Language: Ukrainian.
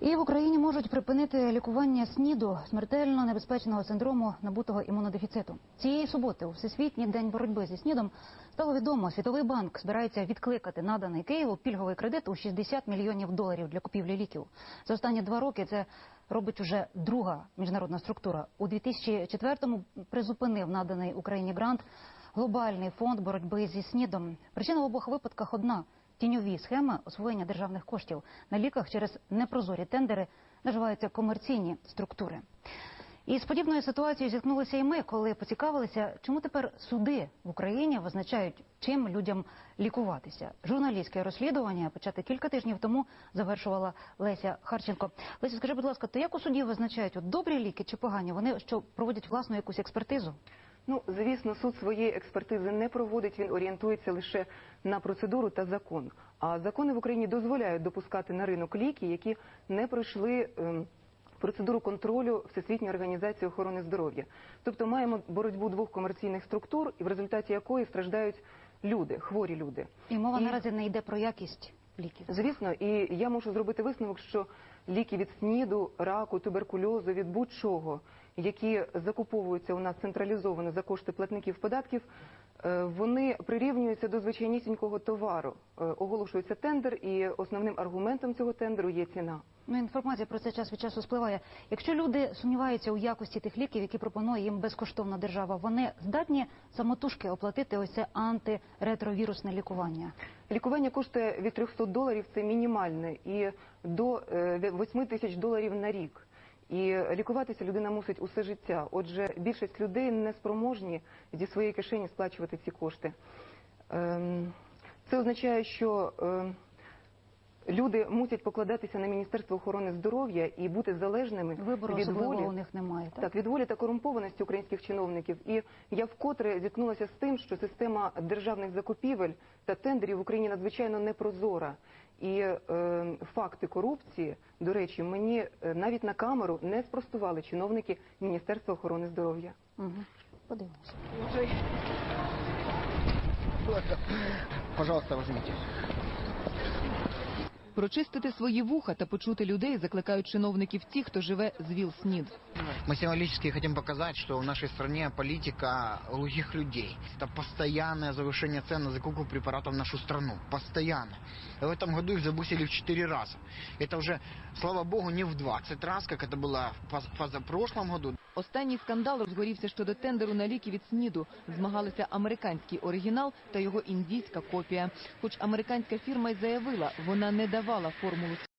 І в Україні можуть припинити лікування СНІДу смертельно небезпечного синдрому набутого імунодефіциту. Цієї суботи у всесвітній день боротьби зі СНІДом стало відомо, Світовий банк збирається відкликати наданий Києву пільговий кредит у 60 мільйонів доларів для купівлі ліків. За останні два роки це робить уже друга міжнародна структура. У 2004-му призупинив наданий Україні грант глобальний фонд боротьби зі СНІДом. Причина в обох випадках одна тіньові схеми освоєння державних коштів на ліках через непрозорі тендери наживаються комерційні структури. І з подібною ситуацією зіткнулися і ми, коли поцікавилися, чому тепер суди в Україні визначають, чим людям лікуватися. Журналістське розслідування почати кілька тижнів тому завершувала Леся Харченко. Леся, скажи, будь ласка, то як у суді визначають от добрі ліки чи погані? Вони що проводять власну якусь експертизу? Ну, звісно, суд своєї експертизи не проводить, він орієнтується лише на процедуру та закон. А закони в Україні дозволяють допускати на ринок ліки, які не пройшли ем, процедуру контролю Всесвітньої організації охорони здоров'я. Тобто маємо боротьбу двох комерційних структур, і в результаті якої страждають люди, хворі люди. І мова І- наразі не йде про якість ліків. Звісно, і я можу зробити висновок, що ліки від СНІДу, раку, туберкульозу, від будь-чого, які закуповуються у нас централізовано за кошти платників податків, вони прирівнюються до звичайнісінького товару. Е, Оголошується тендер, і основним аргументом цього тендеру є ціна. Ну, інформація про це час від часу спливає. Якщо люди сумніваються у якості тих ліків, які пропонує їм безкоштовна держава, вони здатні самотужки оплатити ось це антиретровірусне лікування. Лікування коштує від 300 доларів, це мінімальне, і до е, 8 тисяч доларів на рік. І лікуватися людина мусить усе життя. Отже, більшість людей не спроможні зі своєї кишені сплачувати ці кошти. Ем, Це означає, що ем, люди мусять покладатися на Міністерство охорони здоров'я і бути залежними Вибору від волі у них немає. Так? так, від волі та корумпованості українських чиновників. І я вкотре зіткнулася з тим, що система державних закупівель та тендерів в Україні надзвичайно непрозора. І е, факти корупції, до речі, мені е, навіть на камеру не спростували чиновники Міністерства охорони здоров'я. Угу. Подивимося. Пожалуйста, возьмите. Прочистити свої вуха та почути людей закликають чиновників ті, хто живе з ВІЛ-СНІД. Мы символически хотим показать, что в нашей стране политика глухих людей. Это постоянное завышение цен на закупку препаратов в нашу страну. Постоянно. И в этом году их забусили в 4 раза. Это уже, слава богу, не в 20 раз, как это было в поз- позапрошлом году. Останній скандал розгорівся щодо тендеру на ліки від СНІДу. Змагалися американський оригінал та його індійська копія. Хоч американська фірма й заявила, вона не давала формулу